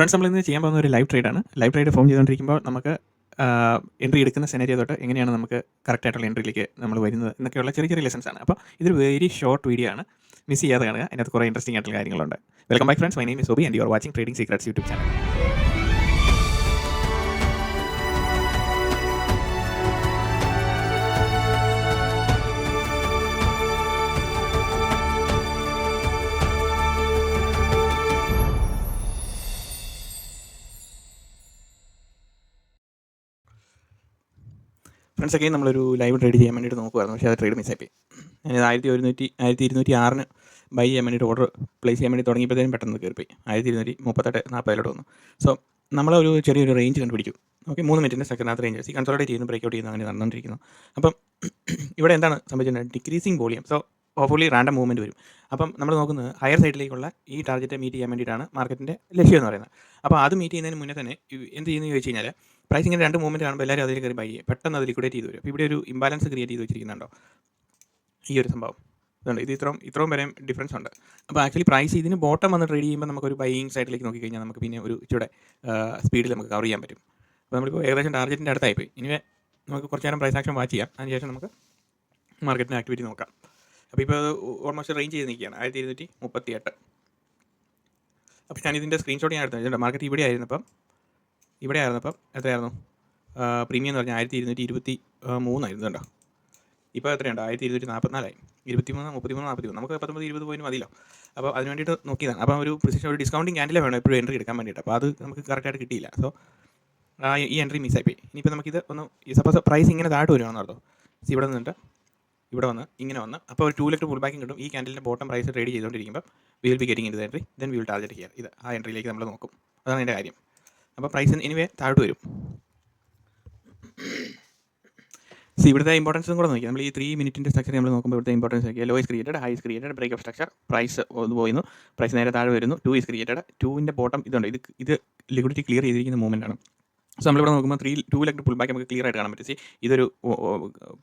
Friends നമ്മൾ ഇന്ന് ചെയ്യാൻ പോകുന്ന ഒരു ലൈവ് ട്രേഡാണ് ലൈവ് ട്രേഡ് ഫോം ചെയ്തുകൊണ്ടിരിക്കുമ്പോൾ നമുക്ക് എൻട്രി എടുക്കുന്ന സെനരിയോ തൊട്ട് എങ്ങനെയാണ് നമുക്ക് കറക്റ്റായിട്ടുള്ള എൻട്രിയിലേക്ക് നമ്മൾ വരുന്നത് എന്നൊക്കെയുള്ള ചെറിയ ചെറിയ ലെസൺസ് ആണ്. അപ്പോൾ ഇതൊരു വെരി ഷോർട്ട് വീഡിയോ ആണ്. മിസ് ചെയ്യാതെ കാണുക. അതിനകത്ത് കുറേ ഇൻട്രസ്റ്റിംഗ് ആയിട്ടുള്ള കാര്യങ്ങളുണ്ട്. Welcome bye friends my name is Sobi and you are watching trading secrets YouTube channel friends again നമ്മളൊരു ലൈവ് ട്രേഡ് ചെയ്യാൻ വേണ്ടിയിട്ട് നോക്കുമായിരുന്നു പക്ഷേ അത് ട്രേഡ് മിസ്സായി ഞാനിത് ആയിരത്തി ഒരുന്നൂറ്റി ആയിരത്തി ഇരുന്നൂറ്റി ആറിന് ബൈ ചെയ്യാൻ വേണ്ടിയിട്ട് ഓർഡർ പ്ലേസ് ചെയ്യാൻ വേണ്ടി തുടങ്ങിയപ്പോഴത്തേനും പെട്ടെന്ന് കയറിപ്പോയി. ആയിരത്തി ഇരുന്നൂറ്റി മുപ്പത്തെട്ട് നാൽപ്പതിലോട്ട് വന്നു. സോ നമ്മളൊരു ചെറിയൊരു റേഞ്ച് കണ്ടുപിടിക്കും ഓക്കെ മൂന്ന് മിനിറ്റിന്റെ സെക്കൻഡ് റേഞ്ച് ഈ കൺസോൾട്ടേറ്റ് ചെയ്യുന്നു ബ്രേക്ക് ഔട്ട് ചെയ്യുന്നു അങ്ങനെ നടന്നുകൊണ്ടിരിക്കുന്നു. അപ്പം ഇവിടെ എന്താണ് സംഭവിച്ചിട്ടുള്ളത് decreasing volume so hopefully random movement വരും. അപ്പം നമ്മൾ നോക്കുന്നത് ഹയർ സൈഡിലേക്കുള്ള ഈ ടാർഗറ്റ് മീറ്റ് ചെയ്യാൻ വേണ്ടിയിട്ടാണ് മാർക്കറ്റിന്റെ ലക്ഷ്യം എന്ന് പറയുന്നത്. അപ്പോൾ അത് മീറ്റ് ചെയ്യുന്നതിന് മുന്നേ തന്നെ എന്ത് ചെയ്യുന്നു ചോദിച്ചു കഴിഞ്ഞാൽ പ്രൈസ് ഇങ്ങനെ രണ്ട് മൂവ്മെന്റ് കാണുമ്പോൾ എല്ലാവരും അതിൽ കയറി ബൈ ചെയ്യും പെട്ടെന്ന് അത് ലിക്വിഡേറ്റ് ചെയ്ത് വരും അപ്പോൾ ഇവിടെ ഒരു ഇംബാലൻസ് ക്രിയേറ്റ് ചെയ്ത് വെച്ചിരിക്കുന്നുണ്ടോ? ഈ ഒരു സംഭവം. ഇതുണ്ട്. ഇത് ഇത്രയും ഇത്രയും വരെ ഡിഫറൻസ് ഉണ്ട്. അപ്പോൾ ആക്ച്വലി പ്രൈസ് ഇതിന് ബോട്ടം വന്ന് ട്രേഡ് ചെയ്യുമ്പോൾ നമുക്ക് ഒരു ബൈയിങ് സൈഡിലേക്ക് നോക്കി കഴിഞ്ഞാൽ നമുക്ക് പിന്നെ ഒരു ഇച്ചിരി സ്പീഡിൽ നമുക്ക് കവർ ചെയ്യാൻ പറ്റും. അപ്പോൾ നമ്മളിപ്പോൾ ഏകദേശം ടാർഗറ്റിന്റെ അടുത്തായി പോയി. ഇനി നമുക്ക് കുറച്ച് നേരം പ്രൈസ് ആക്ഷൻ വാച്ച് ചെയ്യാം. അതിനുശേഷം നമുക്ക് മാർക്കറ്റിന്റെ ആക്ടിവിറ്റി നോക്കാം. അപ്പോൾ ഇപ്പോൾ ഓൾമോസ്റ്റ് റേഞ്ച് ചെയ്ത് നിൽക്കുകയാണ്. ആയിരത്തി ഇരുന്നൂറ്റി മുപ്പത്തി എട്ട് അപ്പോൾ ഞാൻ ഇതിന്റെ സ്ക്രീൻഷോട്ട് ഞാൻ എടുത്തത്. മാർക്കറ്റ് ഇവിടെ ആയിരുന്നപ്പം ഇവിടെ ആയിരുന്നു ആയിരുന്നപ്പം എത്രയായിരുന്നു പ്രീമിയം എന്ന് പറഞ്ഞാൽ ആയിരത്തി ഇരുന്നൂറ്റി ഇരുപത്തി മൂന്നായിരുന്നു കേട്ടോ. ഇപ്പോൾ എത്രയുണ്ട്? ആയിരത്തി ഇരുന്നൂറ്റി നാൽപ്പത്തിനാലായി ഇരുപത്തി മൂന്ന് മുപ്പത്തി മൂന്ന് നാൽപ്പത്തി മൂന്ന് നമുക്ക് പത്തൊമ്പത് ഇരുപത് പോയിന്റ് മതിയല്ലോ. അപ്പോൾ അതിന് വേണ്ടിയിട്ട് നോക്കിയതാണ്. അപ്പോൾ ഒരു പ്രിസിഷൻ ഒരു ഡിസ്കൗണ്ടിങ് ക്യാൻഡിലേ വേണം എപ്പോഴും എൻട്രി എടുക്കാൻ വേണ്ടിയിട്ട്. അപ്പോൾ അത് നമുക്ക് കറക്റ്റായിട്ട് കിട്ടിയില്ല. സോ ഈ എൻട്രി മിസ്സായി പോയി. ഇനിയിപ്പോൾ നമുക്കിത് ഒന്ന് സപ്പോസ് പ്രൈസ് ഇങ്ങനെ താഴോട്ട് വരുവാണെന്ന് സി ഇവിടെ നിന്നിട്ട് ഇവിടെ വന്ന് ഇങ്ങനെ വന്ന്. അപ്പോൾ ഒരു ടൂ ലെറ്റ് ഫുൾ ബാക്കിംഗ് കിട്ടും. ഈ ക്യാൻഡലിന്റെ ബോട്ടം പ്രൈസ് ട്രേഡ് ചെയ്തുകൊണ്ടിരിക്കുമ്പോൾ will be getting in entry then will target here ഇത് ആ എൻട്രിയിലേക്ക് നമ്മൾ നോക്കും. അതാണ് എന്റെ കാര്യം. അപ്പോൾ പ്രൈസ് എനിവേ താഴോട്ട് വരും. സി ഇവിടുത്തെ ഇമ്പോർട്ടൻസും കൂടെ നോക്കി നമ്മൾ ഈ ത്രീ മിനിറ്റിന്റെ സ്ട്രക്ചർ നമ്മൾ നോക്കുമ്പോൾ ഇവിടുത്തെ ഇമ്പോർട്ടൻസ് നോക്കിയാൽ low is created high is created break of structure price ഒന്ന് പോയിരുന്നു. പ്രൈസ് നേരെ താഴെ വരുന്നു ടു ഇസ് ക്രിയേറ്റഡ് ടൂവിന്റെ ബോട്ടം ഇതുണ്ട്. ഇത് ഇത് ലിക്വിഡിറ്റി ക്ലിയർ ചെയ്തിരിക്കുന്ന മൂവ്മെന്റ് ആണ്. സോ നമ്മളിവിടെ നോക്കുമ്പോൾ three two leg pull back നമുക്ക് ക്ലിയർ ആയിട്ട് കാണാൻ പറ്റും. സി ഇതൊരു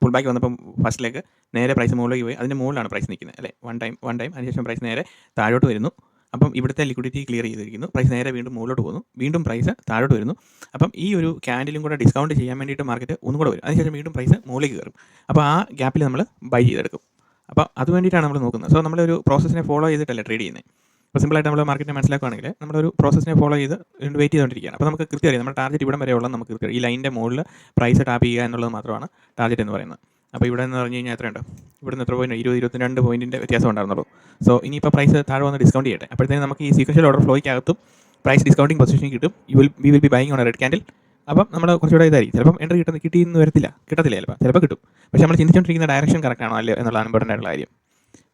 പുൾ ബാക്ക് വന്നപ്പം ഫസ്റ്റിലേക്ക് നേരെ പ്രൈസ് മുകളിലേക്ക് പോയി. അതിന്റെ മുകളിലാണ് പ്രൈസ് നിൽക്കുന്നത് അല്ലേ? വൺ ടൈം വൺ ടൈം അതിനുശേഷം പ്രൈസ് നേരെ താഴോട്ട് വരുന്നു. അപ്പം ഇവിടുത്തെ ലിക്വിഡിറ്റി ക്ലിയർ ചെയ്തിരിക്കുന്നു. പ്രൈസ് നേരെ വീണ്ടും മുകളിലോട്ട് പോകുന്നു. വീണ്ടും പ്രൈസ് താഴോട്ട് വരുന്നു. അപ്പം ഈ ഒരു ക്യാൻഡിലും കൂടെ ഡിസ്കൗണ്ട് ചെയ്യാൻ വേണ്ടിയിട്ട് മാർക്കറ്റ് ഒന്നും കൂടെ വരും. അതിനുശേഷം വീണ്ടും പ്രൈസ് മുകളിലേക്ക് കയറും. അപ്പോൾ ആ ഗ്യാപ്പിൽ നമ്മൾ ബൈ ചെയ്തെടുക്കും. അപ്പോൾ അത് വേണ്ടിയിട്ടാണ് നമ്മൾ നോക്കുന്നത്. സോ നമ്മളൊരു പ്രോസസ്സിനെ ഫോളോ ചെയ്തിട്ടല്ല ട്രേഡ് ചെയ്യുന്നത് അപ്പോൾ സിമ്പിളായിട്ട് നമ്മൾ മാർക്കറ്റിനെ മനസ്സിലാക്കുകയാണെങ്കിൽ നമ്മളൊരു പ്രോസസ്സിനെ ഫോളോ ചെയ്ത് വെയിറ്റ് ചെയ്തുകൊണ്ടിരിക്കുകയാണ്. അപ്പോൾ നമുക്ക് കൃത്യമായി നമ്മുടെ ടാർഗറ്റ് ഇവിടം വരെയുള്ള നമുക്ക് കൃത്യം ഈ ലൈനിന്റെ മുകളിൽ പ്രൈസ് ടാപ്പ് ചെയ്യുക എന്നുള്ളത് മാത്രമാണ് ടാർഗറ്റ് എന്ന് പറയുന്നത്. അപ്പോൾ ഇവിടെ നിന്ന് പറഞ്ഞു കഴിഞ്ഞാൽ എത്രയുണ്ട്? ഇവിടുന്ന് എത്ര പോയിന്റ് ഇരുപത് ഇരുപത്തിരണ്ട് പോയിന്റിന്റെ വ്യത്യാസം ഉണ്ടായിരുന്നുള്ളൂ. സോ ഇനിയിപ്പോൾ പ്രൈസ് താഴെ വന്ന് ഡിസ്കൗണ്ട് ചെയ്യട്ടെ. അപ്പോഴത്തേനും നമുക്ക് ഈ സീക്വൻഷ്യൽ ഓർഡർ ഫ്ലോയ്ക്കകത്തും പ്രൈസ് ഡിസ്കൗണ്ടിങ് പൊസിഷൻ കിട്ടും. You will we will be buying on red candle അപ്പം നമ്മൾ കുറച്ചുകൂടെ ഇതായി ചിലപ്പം എൻട്രി കിട്ടുന്ന കിട്ടിയെന്ന് വരത്തില്ല. കിട്ടത്തില്ല ചിലപ്പോൾ ചിലപ്പോൾ കിട്ടും. പക്ഷേ നമ്മൾ ചിന്തിച്ചുകൊണ്ടിരിക്കുന്ന ഡയറക്ഷൻ കറക്റ്റ് ആണോ അല്ലേ എന്നുള്ളതാണ് ഇമ്പോർട്ടന്റ് ആയിട്ടുള്ള കാര്യം.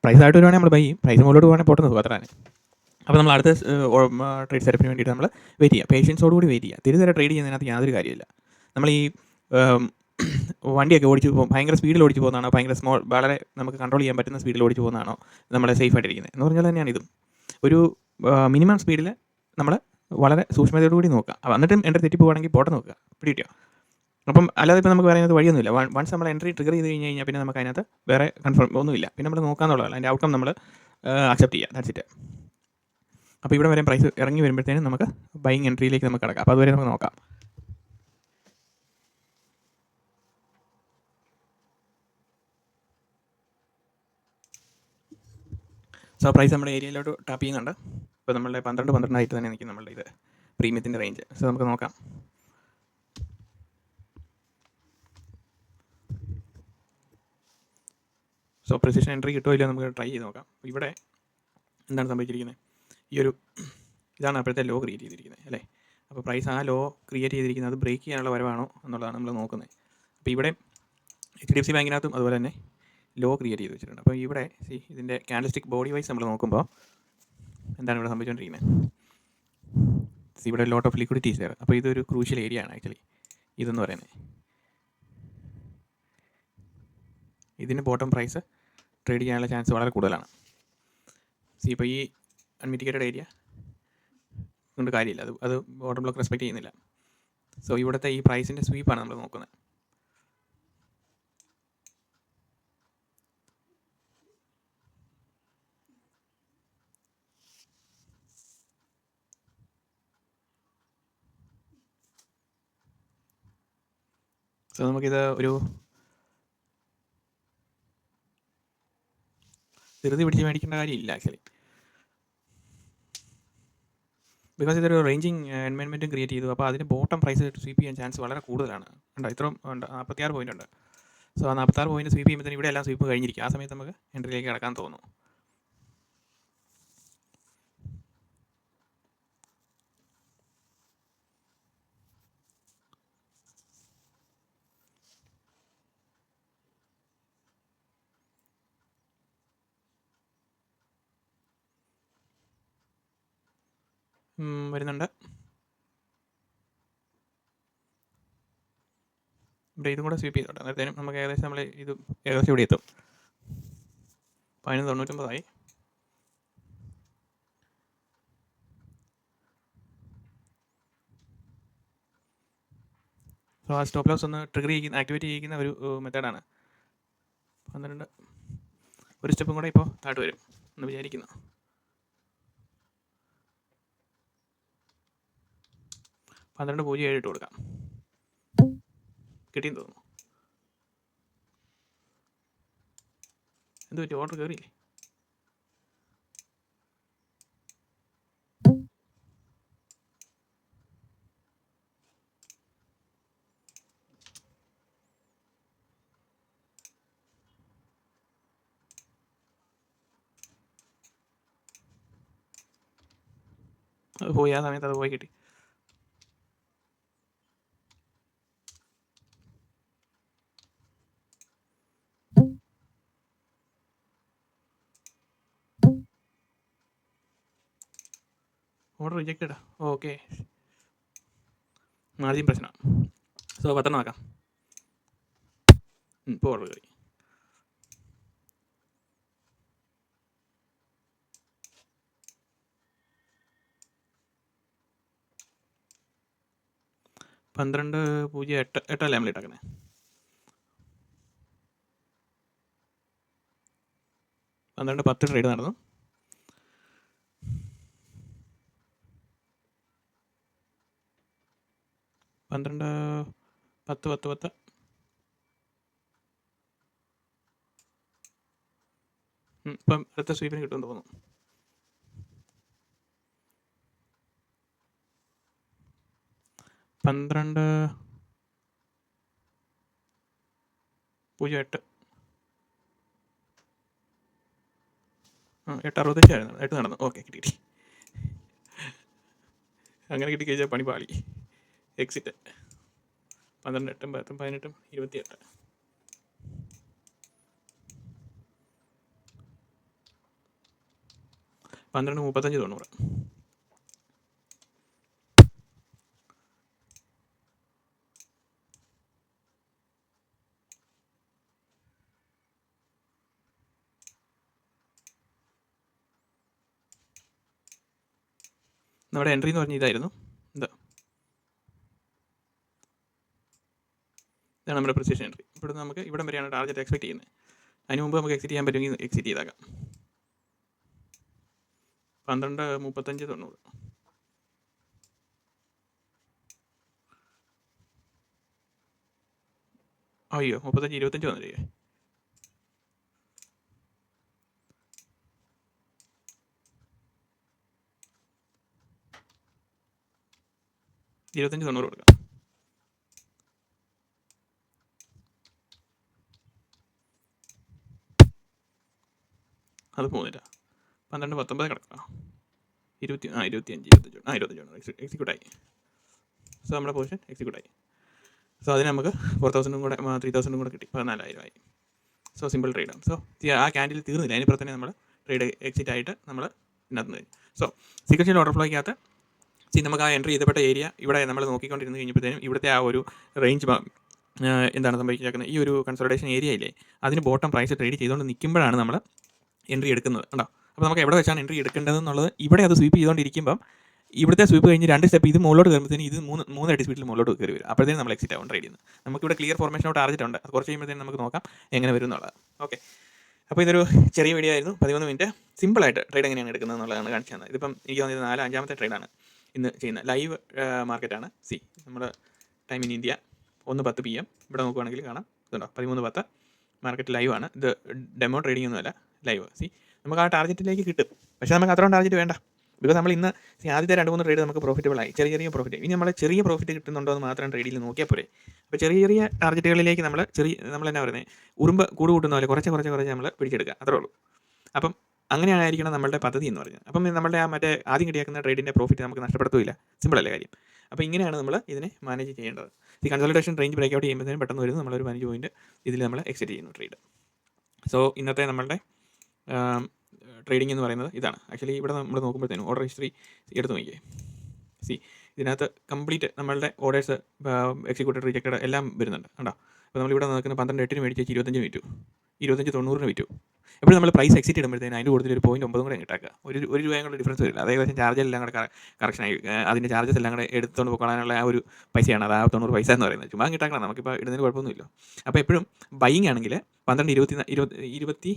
പ്രൈസ് ആയിട്ട് വരുവാണെങ്കിൽ നമ്മൾ ബൈ ചെയ്യും. പ്രൈസ് മുകളിലോട്ട് പോകണമെങ്കിൽ പോട്ടെന്ന് പോകും അപ്പോൾ നമ്മൾ അടുത്ത ട്രേഡ് സെറ്റപ്പിന് വേണ്ടിയിട്ട് നമ്മൾ വെയിറ്റ് ചെയ്യുക പേഷ്യൻസോട് കൂടി വെയിറ്റ് ചെയ്യുക തിരുതര ട്രേഡ് ചെയ്യുന്നതിനകത്ത് യാതൊരു കാര്യമില്ല നമ്മൾ ഈ വണ്ടിയൊക്കെ ഓടിച്ച് പോകും ഭയങ്കര സ്പീഡിൽ ഓടിച്ച് പോകുന്നതാണോ? ഭയങ്കര സ്മോൾ വളരെ നമുക്ക് കൺട്രോൾ ചെയ്യാൻ പറ്റുന്ന സ്പീഡിൽ ഓടിച്ച് പോകുന്നതാണോ നമ്മളെ സേഫ് ആയിട്ടിരിക്കുന്നത് എന്ന് പറഞ്ഞാൽ തന്നെയാണ് ഇതും. ഒരു മിനിമം സ്പീഡിൽ നമ്മൾ വളരെ സൂക്ഷ്മതയോട് കൂടി നോക്കുക. എന്നിട്ടും എന്റെ തെറ്റി പോകുകയാണെങ്കിൽ പോട്ടെ നോക്കുക. പിടിയോ അപ്പം അല്ലാതെ ഇപ്പോൾ നമുക്ക് പറയുന്നത് വഴിയൊന്നുമില്ല. വൺസ് നമ്മൾ എൻട്രി ട്രിഗർ ചെയ്ത് കഴിഞ്ഞ് കഴിഞ്ഞാൽ പിന്നെ നമുക്ക് അതിനകത്ത് വേറെ കൺഫേം ഒന്നുമില്ല. പിന്നെ നമ്മൾ നോക്കാന്നുള്ളതല്ല അതിന്റെ ഔട്ട്കം നമ്മൾ അക്സെപ്റ്റ് ചെയ്യുക ദാറ്റ്സ് ഇറ്റ് അപ്പോൾ ഇവിടെ വരെ പ്രൈസ് ഇറങ്ങി വരുമ്പോഴത്തേനും നമുക്ക് ബൈങ് എൻട്രിയിലേക്ക് നമുക്ക് കിടക്കാം. അപ്പോൾ അതുവരെ നമുക്ക് നോക്കാം. പ്രൈസ് നമ്മുടെ ഏരിയയിലോട്ട് ടാപ്പ് ചെയ്യുന്നുണ്ട്. ഇപ്പോൾ നമ്മളുടെ പന്ത്രണ്ട് പന്ത്രണ്ടായിട്ട് തന്നെ നിൽക്കും നമ്മളുടെ ഇത് പ്രീമിയത്തിന്റെ റേഞ്ച് സോ നമുക്ക് നോക്കാം. സോ പ്രിസിഷൻ എൻട്രി കിട്ടുമോ ഇല്ലയോ നമുക്ക് ട്രൈ ചെയ്ത് നോക്കാം. ഇവിടെ എന്താണ് സംഭവിച്ചിരിക്കുന്നത്? ഈ ഒരു ഇതാണ് അപ്പോഴത്തെ ലോ ക്രിയേറ്റ് ചെയ്തിരിക്കുന്നത് അല്ലേ? അപ്പോൾ പ്രൈസ് ആ ലോ ക്രിയേറ്റ് ചെയ്തിരിക്കുന്നത് അത് ബ്രേക്ക് ചെയ്യാനുള്ള വരവാണോ എന്നുള്ളതാണ് നമ്മൾ നോക്കുന്നത്. അപ്പോൾ ഇവിടെ എച്ച് ഡി എഫ് സി ബാങ്കിനകത്തും അതുപോലെ തന്നെ ലോ ക്രിയേറ്റ് ചെയ്ത് വെച്ചിട്ടുണ്ട്. അപ്പോൾ ഇവിടെ സി ഇതിന്റെ കാൻഡിസ്റ്റിക് ബോഡി വൈസ് നമ്മൾ നോക്കുമ്പോൾ എന്താണ് ഇവിടെ സംഭവിച്ചുകൊണ്ടിരിക്കുന്നത് സി ഇവിടെ ലോട്ട് ഓഫ് ലിക്വിഡിറ്റീസ് ആണ് അപ്പോൾ ഇതൊരു ക്രൂഷ്യൽ ഏരിയ ആണ് ആക്ച്വലി ഇതെന്ന് പറയുന്നത് ഇതിന് ബോട്ടം പ്രൈസ് ട്രേഡ് ചെയ്യാനുള്ള ചാൻസ് വളരെ കൂടുതലാണ്. സി ഇപ്പോൾ ഈ അൺമിറ്റിക്കേറ്റഡ് ഏരിയ കൊണ്ട് കാര്യമില്ല. അത് അത് ബോട്ടം ബ്ലോക്ക് റെസ്പെക്റ്റ് ചെയ്യുന്നില്ല. സോ ഇവിടുത്തെ ഈ പ്രൈസിന്റെ സ്വീപ്പാണ് നമ്മൾ നോക്കുന്നത് സോ നമുക്കിത് ഒരു ധൃതി പിടിച്ച് മേടിക്കേണ്ട കാര്യമില്ല ആക്ച്വലി ബിക്കോസ് ഇതൊരു റേഞ്ചിങ് എൻവയൺമെന്റും ക്രിയേറ്റ് ചെയ്തു. അപ്പോൾ അതിന്റെ ബോട്ടം പ്രൈസ് സ്വീപ്പ് ചെയ്യാൻ ചാൻസ് വളരെ കൂടുതലാണ്. ഉണ്ടോ ഇത്രയും ഉണ്ട് നാൽപ്പത്തിയാറ് പോയിന്റ് ഉണ്ട്. സോ ആ നാൽപ്പത്താറ് പോയിന്റ് സ്വീപ്പ് ചെയ്യുമ്പോഴത്തേന് ഇവിടെ എല്ലാം സ്വീപ്പ് കഴിഞ്ഞിരിക്കും. ആ സമയത്ത് നമുക്ക് എൻട്രിയിലേക്ക് കിടക്കാൻ തോന്നുന്നു വരുന്നുണ്ട്. ഇവിടെ ഇതും കൂടെ സ്വീപ്പ് ചെയ്തോട്ടെ. അന്നേരത്തേനും നമുക്ക് ഏകദേശം നമ്മൾ ഇത് ഏകദേശം ഇവിടെ എത്തും. പതിനൊന്ന് തൊണ്ണൂറ്റൊമ്പതായി. സോ ആ സ്റ്റോപ്പ് ലോസ് ഒന്ന് ട്രിഗർ ചെയ്യുന്ന ആക്ടിവേറ്റ് ചെയ്യുന്ന ഒരു മെത്തേഡാണ് പന്ത്രണ്ട്. ഒരു സ്റ്റെപ്പും കൂടെ ഇപ്പോൾ താഴോട്ട് വരും എന്ന് വിചാരിക്കുന്നു. പന്ത്രണ്ട് പൂജ്യം ഏഴ് ഇട്ട് കൊടുക്കാം. കിട്ടിയെന്ന് തോന്നുന്നു. എന്ത് പറ്റി? ഓർഡർ കയറിയില്ലേ പോയി ആ സമയത്ത് അത് പോയി കിട്ടി. ഓർഡർ റിജക്റ്റഡ് ഓക്കെ മാർജിൻ പ്രശ്നം. സോ പത്തെണ്ണം ആക്കാം ഇപ്പോൾ ഓർഡർ കയറി പന്ത്രണ്ട് പൂജ്യം എട്ട് എട്ടല്ലേ നമ്മൾ ഇട്ടേക്കണേ. പന്ത്രണ്ട് പത്ത് ട്രേഡ് നടന്നു. പന്ത്രണ്ട് പത്ത് പത്ത് പത്ത്. ഇപ്പം അടുത്ത സ്വീപ്പിന് കിട്ടുമെന്ന് തോന്നുന്നു. പന്ത്രണ്ട് പൂജ്യം എട്ട്. എട്ട് അറുപത്തഞ്ചായിരുന്നു. എട്ട് നടന്നു. ഓക്കെ കിട്ടി കിട്ടി. അങ്ങനെ കിട്ടി കഴിഞ്ഞാൽ പണി പാളി. എക്സിറ്റ്. പന്ത്രണ്ട് എട്ടും പത്തും പതിനെട്ടും ഇരുപത്തിയെട്ട്. പന്ത്രണ്ട് മുപ്പത്തഞ്ച് തൊണ്ണൂറ്. നമ്മുടെ എൻട്രി എന്ന് പറഞ്ഞ ഇതായിരുന്നു. എന്താ ഇതാണ് നമ്മുടെ പ്രിസിഷൻ എൻട്രി ഇവിടെ നമുക്ക് ഇവിടം വരെയാണ് ടാർഗറ്റ് എക്സ്പെക്ട് ചെയ്യുന്നത്. അതിന് മുമ്പ് നമുക്ക് എക്സിറ്റ് ചെയ്യാൻ പറ്റുമെങ്കിൽ എക്സിറ്റ് ചെയ്താക്കാം. പന്ത്രണ്ട് മുപ്പത്തഞ്ച് തൊണ്ണൂറ്. അയ്യോ മുപ്പത്തഞ്ച് ഇരുപത്തഞ്ച് വന്നില്ലേ? ഇരുപത്തഞ്ച് തൊണ്ണൂറ് കൊടുക്കാം. അത് പോകുന്നില്ല പന്ത്രണ്ട് പത്തൊമ്പത് കിടക്കുക ഇരുപത്തി ആ ഇരുപത്തി അഞ്ച് ഇരുപത്തഞ്ച് ആ ഇരുപത്തഞ്ച് എക്സിക്യൂട്ടായി സോ നമ്മുടെ പൊസിഷൻ എക്സിക്യൂട്ടായി സോ അതിന് നമുക്ക് ഫോർ തൗസൻഡും കൂടെ ത്രീ തൗസൻഡും കൂടെ കിട്ടി. പതിനാലായിരം ആയി. സോ സിമ്പിൾ ട്രേഡാണ് സോ ആ ക്യാൻഡിൽ തീർന്നില്ല. അതിന് തന്നെ നമ്മൾ ട്രേഡ് എക്സിറ്റ് ആയിട്ട് നമ്മൾ ഇതിനകത്ത് സോ സീക്വൻഷ്യൽ ഓർഡർ ഫ്ലോ ഫ്ലോയ്ക്കകത്ത് സി നമുക്ക് ആ എൻട്രി ചെയ്തപ്പെട്ട ഏരിയ ഇവിടെ നമ്മൾ നോക്കിക്കൊണ്ടിരുന്ന് കഴിഞ്ഞപ്പോഴത്തേനും ഇവിടുത്തെ ആ ഒരു റേഞ്ച് എന്താണ് സംഭവിച്ചേക്കുന്നത്? ഈ ഒരു കൺസൾട്ടേഷൻ ഏരിയ ഇല്ലേ? അതിന് ബോട്ടം പ്രൈസ് ട്രേഡ് ചെയ്തുകൊണ്ട് നിൽക്കുമ്പോഴാണ് നമ്മൾ എൻട്രി എടുക്കുന്നത് കേട്ടോ അപ്പോൾ നമുക്ക് എവിടെ വെച്ചാണ് എൻട്രി എടുക്കേണ്ടതെന്നുള്ളത് ഇവിടെ അത് സ്വീപ്പ് ചെയ്തുകൊണ്ടിരിക്കുമ്പം ഇവിടുത്തെ സ്വീപ്പ് കഴിഞ്ഞ് രണ്ട് സ്റ്റെപ്പ് ഇത് മുകളിലോട്ട് കയറുമ്പോഴത്തേന് ഇത് മൂന്ന് മൂന്ന് അടി സ്പീഡിൽ മുകളിലോട്ട് കയറി വരും. അപ്പോഴത്തേനും നമ്മൾ എക്സിറ്റ് ആവും ട്രേഡ് ചെയ്യുന്നത് നമുക്കിവിടെ ക്ലിയർ ഫോർമേഷനോട്ട് ടാർജറ്റ് ഉണ്ട്. കുറച്ച് കഴിയുമ്പോഴത്തേനും നമുക്ക് നോക്കാം എങ്ങനെ വരും എന്നുള്ളത്. ഓക്കെ അപ്പോൾ ഇതൊരു ചെറിയ വീഡിയോ ആയിരുന്നു. പതിമൂന്ന് മിനിറ്റ് സിമ്പിളായിട്ട് ട്രേഡ് എങ്ങനെയാണ് എടുക്കുന്നത് എന്നുള്ളതാണ് കാണിച്ചു തന്നത്. ഇതിപ്പം എനിക്ക് തോന്നിയത് നാല് അഞ്ചാമത്തെ ട്രേഡാണ് ഇന്ന് ചെയ്യുന്നത്. ലൈവ് മാർക്കറ്റാണ് സി നമ്മുടെ ടൈം ഇൻ ഇന്ത്യ ഒന്ന് പത്ത് പി എം ഇവിടെ നോക്കുവാണെങ്കിൽ കാണാം. ഇതുണ്ടോ? പതിമൂന്ന് പത്ത്. മാർക്കറ്റ് ലൈവാണ് ഇത് ഡെമോ ട്രേഡിംഗ് ഒന്നുമല്ല. ലൈവ് സി നമുക്ക് ആ ടാർഗറ്റിലേക്ക് കിട്ടും. പക്ഷേ നമുക്ക് അത്രയും ടാർഗറ്റ് വേണ്ട. ബിക്കോസ് നമ്മൾ ഇന്ന് ആദ്യത്തെ രണ്ട് മൂന്ന് ട്രേഡ് നമുക്ക് പ്രോഫിറ്റബിൾ ആയി. ചെറിയ ചെറിയ പ്രോഫിറ്റ് ഇനി നമ്മൾ ചെറിയ പ്രോഫിറ്റ് കിട്ടുന്നുണ്ടോ എന്ന് മാത്രം ട്രേഡിൽ നോക്കിയാൽ പോരെ. അപ്പോൾ ചെറിയ ചെറിയ ടാർഗറ്റുകളിലേക്ക് നമ്മൾ ചെറിയ നമ്മൾ എന്നാ പറയുന്നത് ഉറുമ്പ് കൂട് കൂട്ടുന്ന പോലെ കുറച്ച് കുറച്ച് കുറച്ച് നമ്മൾ പിടിച്ചെടുക്കുക. അത്രേ ഉള്ളൂ. അപ്പം അങ്ങനെയായിരിക്കണം നമ്മുടെ പദ്ധതി എന്ന് പറഞ്ഞത്. അപ്പം നമ്മുടെ ആ മറ്റേ ആദ്യം കിട്ടിയാക്കുന്ന ട്രേഡിന്റെ പ്രോഫിറ്റ് നമുക്ക് നഷ്ടപ്പെടുത്തില്ല സിമ്പിൾ അല്ലേ കാര്യം. അപ്പോൾ ഇങ്ങനെയാണ് നമ്മൾ ഇതിനെ മാനേജ് ചെയ്യേണ്ടത്. ഈ കൺസൾട്ടേഷൻ റേഞ്ച് ബ്രേക്ക് ഔട്ട് ചെയ്യുമ്പോഴത്തേനും പെട്ടെന്ന് വരുന്നത് നമ്മളൊരു പതിനഞ്ച് പോയിന്റ് ഇതിൽ നമ്മൾ എക്സിറ്റ് ചെയ്യുന്നു ട്രേഡ് സോ ഇന്നത്തെ നമ്മളുടെ ട്രേഡിംഗ് എന്ന് പറയുന്നത് ഇതാണ്. ആക്ച്വലി ഇവിടെ നമ്മൾ നോക്കുമ്പോഴത്തേനും ഓർഡർ ഹിസ്റ്ററി എടുത്ത് നോക്കിയേ സി ഇതിനകത്ത് കംപ്ലീറ്റ് നമ്മളുടെ ഓർഡേഴ്സ് എക്സിക്യൂട്ടഡ് റിജക്റ്റഡ് എല്ലാം വരുന്നുണ്ട്. കണ്ടോ? അപ്പോൾ നമ്മളിവിടെ നോക്കുന്ന പന്ത്രണ്ട് എട്ടിന് മേടിച്ച് ഇരുപത്തഞ്ചിന് വിറ്റു. ഇരുപത്തഞ്ച് തൊണ്ണൂറിന് വിറ്റു. എപ്പോഴും നമ്മൾ പ്രൈസ് എക്സിറ്റ് ഇടുമ്പോഴത്തേന് അതിന്റെ കൂടുതൽ ഒരു പോയിന്റ് ഒമ്പതും കൂടെ കിട്ടാക്കുക ഒരു ഒരു രൂപയും കൂടെ ഡിഫറൻസ് വരില്ല. അതേപോലെ ഏകദേശം ചാർജ് എല്ലാം കൂടെ ഏഹ് അതിന്റെ ചാർജസ് എല്ലാം കൂടെ എടുത്തുകൊണ്ട് പോകാനുള്ള ആ ഒരു പൈസയാണ്. അത് ആ തൊണ്ണൂറ് പൈസ എന്ന് പറയുന്നത്. ചുമ്മാ കിട്ടാക്കണം നമുക്കിപ്പോൾ ഇടുന്നതിന് കുഴപ്പമൊന്നുമില്ല. അപ്പോൾ എപ്പോഴും ബൈങ് ആണെങ്കിൽ പന്ത്രണ്ട് ഇരുപത്തി ഇരുപത്തി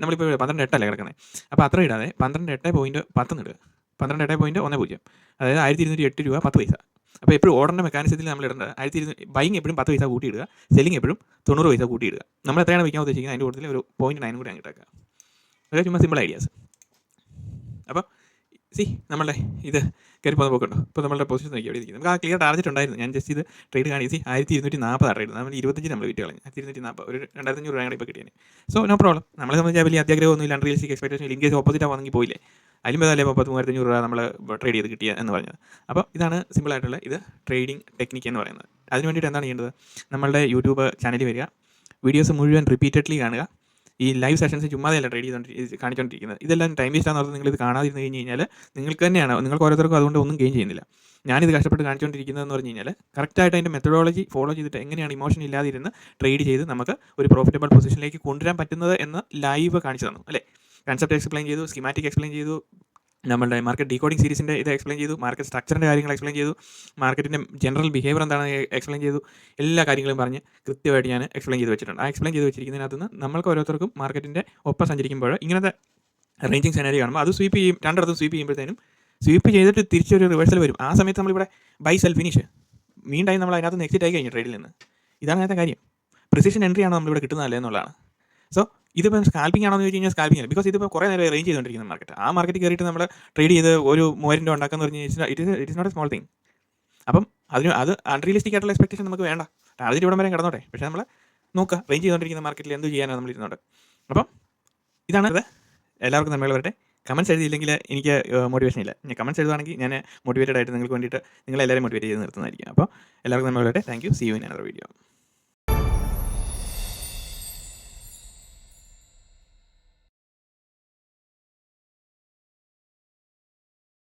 നമ്മളിപ്പോൾ പന്ത്രണ്ട് എട്ടല്ലേ കിടക്കുന്നത് അപ്പോൾ അത്ര ഇടാതെ പന്ത്രണ്ട് എട്ട് പോയിന്റ് പത്ത് ഇടുക പന്ത്രണ്ട് എട്ട് പോയിന്റ് ഒന്ന് പൂജ്യം. അതായത് ആയിരത്തി ഇരുന്നൂറ്റി എട്ട് രൂപ പത്ത് പൈസ. അപ്പോൾ എപ്പോഴും ഓർഡറിന്റെ മെക്കാനിസത്തിൽ നമ്മൾ ഇടേണ്ടത് ആയിരത്തി ഇരുന്നൂറ്റി ബൈങ് എപ്പോഴും പത്ത് പൈസ കൂട്ടിയിടുക സെല്ലിംഗ് എപ്പോഴും തൊണ്ണൂറ് പൈസ കൂട്ടിയിടുക നമ്മൾ എത്രയാണ് വയ്ക്കാൻ ഉദ്ദേശിക്കുന്നത്? അതിന്റെ കൂടുതൽ ഒരു പോയിന്റ് നയൻ കൂടി അങ്ങോട്ട് ഇട്ടേക്കുക അതൊക്കെ ചുമ്മാ സിമ്പിൾ ഐഡിയാസ് അപ്പോൾ സി നമ്മളുടെ ഇത് കയറി പോകുന്ന പോക്കുണ്ടോ? ഇപ്പോൾ നമ്മളുടെ പൊസിഷൻ നോക്കി അവിടെ ഇരിക്കുന്നത്? നമുക്ക് ആ ക്ലിയർ ടാർജറ്റ് ഉണ്ടായിരുന്നു. ഞാൻ ജസ്റ്റ് ഇത് ട്രേഡ് കാണിച്ച് ആയിരത്തി ഇരുന്നൂറ്റി നാൽപ്പതാണ് ട്രേഡ് നമ്മൾ ഇരുപത്തഞ്ച് നമ്മൾ വിറ്റ് കളഞ്ഞു. ആയിരത്തി ഇരുന്നൂറ്റി നാൽപ്പത് ഒരു രണ്ടായിരത്തി അഞ്ഞൂറ് രൂപ ഇപ്പോൾ കിട്ടിയത് സോ നോ പ്രോബ്ലം നമ്മളെ സംബന്ധിച്ച് വലിയ അത്യാഗ്രഹമൊന്നും ഇല്ല unrealistic expectation in case opposite ആവുകയാണെങ്കിൽ പോയില്ലേ. അതിലും ഏതായാലും മുപ്പത്തി മൂവായിരത്തി അഞ്ഞൂറ് രൂപ നമ്മൾ ട്രേഡ് ചെയ്ത് കിട്ടിയ എന്ന് പറഞ്ഞത്. അപ്പോൾ ഇതാണ് സിമ്പിൾ ആയിട്ടുള്ള ഇത് ട്രേഡിംഗ് ടെക്നിക്ക് എന്ന് പറയുന്നത്. അതിന് വേണ്ടിയിട്ട് എന്താണ് ചെയ്യേണ്ടത്? നമ്മളുടെ യൂട്യൂബ് ചാനലിൽ വരിക. വീഡിയോസ് മുഴുവൻ റിപ്പീറ്റഡ്ലി കാണുക. ഈ ലൈവ് സെഷൻസ് ചുമ്മാതെയല്ല ട്രേഡ് ചെയ്തുകൊണ്ട് കാണിച്ചുകൊണ്ടിരിക്കുന്നത് ഇതെല്ലാം ടൈം വേസ്റ്റ് ആണെന്ന് നിങ്ങൾ ഇത് കാണാതിരുന്ന് കഴിഞ്ഞ് കഴിഞ്ഞാൽ നിങ്ങൾക്ക് തന്നെയാണ് നിങ്ങൾക്ക് ഓരോരുത്തർക്കും അതുകൊണ്ട് ഒന്നും ഗെയിൻ ചെയ്യുന്നില്ല. ഞാനിത് കഷ്ടപ്പെട്ട് കാണിച്ചുകൊണ്ടിരിക്കുന്നതെന്ന് പറഞ്ഞു കഴിഞ്ഞാൽ കറക്റ്റായിട്ട് അതിന്റെ മെത്തഡോളജി ഫോളോ ചെയ്തിട്ട് എങ്ങനെയാണ് ഇമോഷൻ ഇല്ലാതിരുന്ന് ട്രേഡ് ചെയ്ത് നമുക്ക് ഒരു പ്രോഫിറ്റബിൾ പൊസിഷനിലേക്ക് കൊണ്ടുവരാൻ പറ്റുന്നത് എന്ന് ലൈവ് കാണിച്ചു തന്നു അല്ലേ? കൺസെപ്റ്റ് എക്സ്പ്ലെയിൻ ചെയ്തു സ്കിമാറ്റിക് എക്സ്പ്ലെയിൻ ചെയ്തു നമ്മളുടെ മാർക്കറ്റ് ഡീകോഡിംഗ് സീരീസിന്റെ ഇത് എക്സ്പ്ലെയിൻ ചെയ്തു മാർക്കറ്റ് സ്ട്രക്ചറിന്റെ കാര്യങ്ങൾ എക്സ്പ്ലെയിൻ ചെയ്തു മാർക്കറ്റിന്റെ ജനറൽ ബിഹേവിയർ എന്താണ് എക്സ്പ്ലെയിൻ ചെയ്തു എല്ലാ കാര്യങ്ങളും പറഞ്ഞ് കൃത്യമായിട്ട് ഞാൻ എക്സ്പ്ലെയിൻ ചെയ്ത് വെച്ചിട്ടുണ്ട്. ആ എക്സ്പ്ലെയിൻ ചെയ്ത് വെച്ചിരിക്കുന്നതിനകത്ത് നിന്ന് നമ്മൾക്ക് ഓരോരുത്തർക്കും മാർക്കറ്റിന്റെ ഒപ്പം സഞ്ചരിക്കുമ്പോൾ ഇങ്ങനത്തെ റേഞ്ചിങ് സെനാരി കാണുമ്പോൾ അത് സ്വീപ്പ് ചെയ്യും രണ്ടിടത്തും സ്വീപ്പ് ചെയ്യുമ്പോഴത്തേനും സ്വീപ്പ് ചെയ്തിട്ട് തിരിച്ചൊരു റിവേഴ്സൽ വരും. ആ സമയത്ത് നമ്മളിവിടെ ബൈ സെൽ ഫിനിഷ് മീൻ നമ്മൾ അതിനകത്ത് എക്സിറ്റ് ആയി കഴിഞ്ഞു ട്രേഡിൽ നിന്ന്. ഇതാണ് അതിനകത്തെ കാര്യം. പ്രിസിഷൻ എൻട്രി ആണ് നമ്മളിവിടെ കിട്ടുന്നതല്ലേ എന്നുള്ളതാണ്. സോ ഇതിപ്പോൾ സ്കാൽപ്പിംഗ് ആണോ എന്ന് ചോദിച്ചു കഴിഞ്ഞാൽ സ്കാൽപ്പിംഗ് അല്ല. ബിക്കോസ് ഇതിപ്പോൾ കുറേ നേരം റേഞ്ച് ചെയ്തുകൊണ്ടിരിക്കുന്ന മാർക്കറ്റ് ആ മാർക്കറ്റ് കയറിയിട്ട് നമ്മൾ ട്രേഡ് ചെയ്ത് ഒരു മൂവായിരം രൂപ ഉണ്ടാക്കാന്ന് പറഞ്ഞു കഴിഞ്ഞാൽ it is it is not a small thing അപ്പം അതിന് അത് അൺറിയലിസ്റ്റിക് ആയിട്ടുള്ള എക്സ്പെക്ടേഷൻ നമുക്ക് വേണ്ട. ടാർജറ്റ് ഇവിടം വരെ കിടന്നോട്ടെ. പക്ഷേ നമ്മൾ നോക്കുക റേഞ്ച് ചെയ്തുകൊണ്ടിരിക്കുന്ന മാർക്കറ്റിൽ എന്ത് ചെയ്യാനാണ് നമ്മൾ ഇരുന്നോട്ട് അപ്പം ഇതാണ് അത് എല്ലാവർക്കും നമ്മൾ വരട്ടെ. കമൻസ് എഴുതിയില്ലെങ്കിൽ എനിക്ക് മോട്ടിവേഷൻ ഇല്ല. ഞാൻ കമൻസ് എഴുതുകയാണെങ്കിൽ ഞാൻ മോട്ടിവേറ്റഡ് ആയിട്ട് നിങ്ങൾക്ക് വേണ്ടിയിട്ട് നിങ്ങളെല്ലാവരും മോട്ടിവേറ്റ് ചെയ്ത് നിർത്തുന്നതായിരിക്കും. അപ്പോൾ എല്ലാവർക്കും നമ്മൾ വരട്ടെ. Thank you see you in another video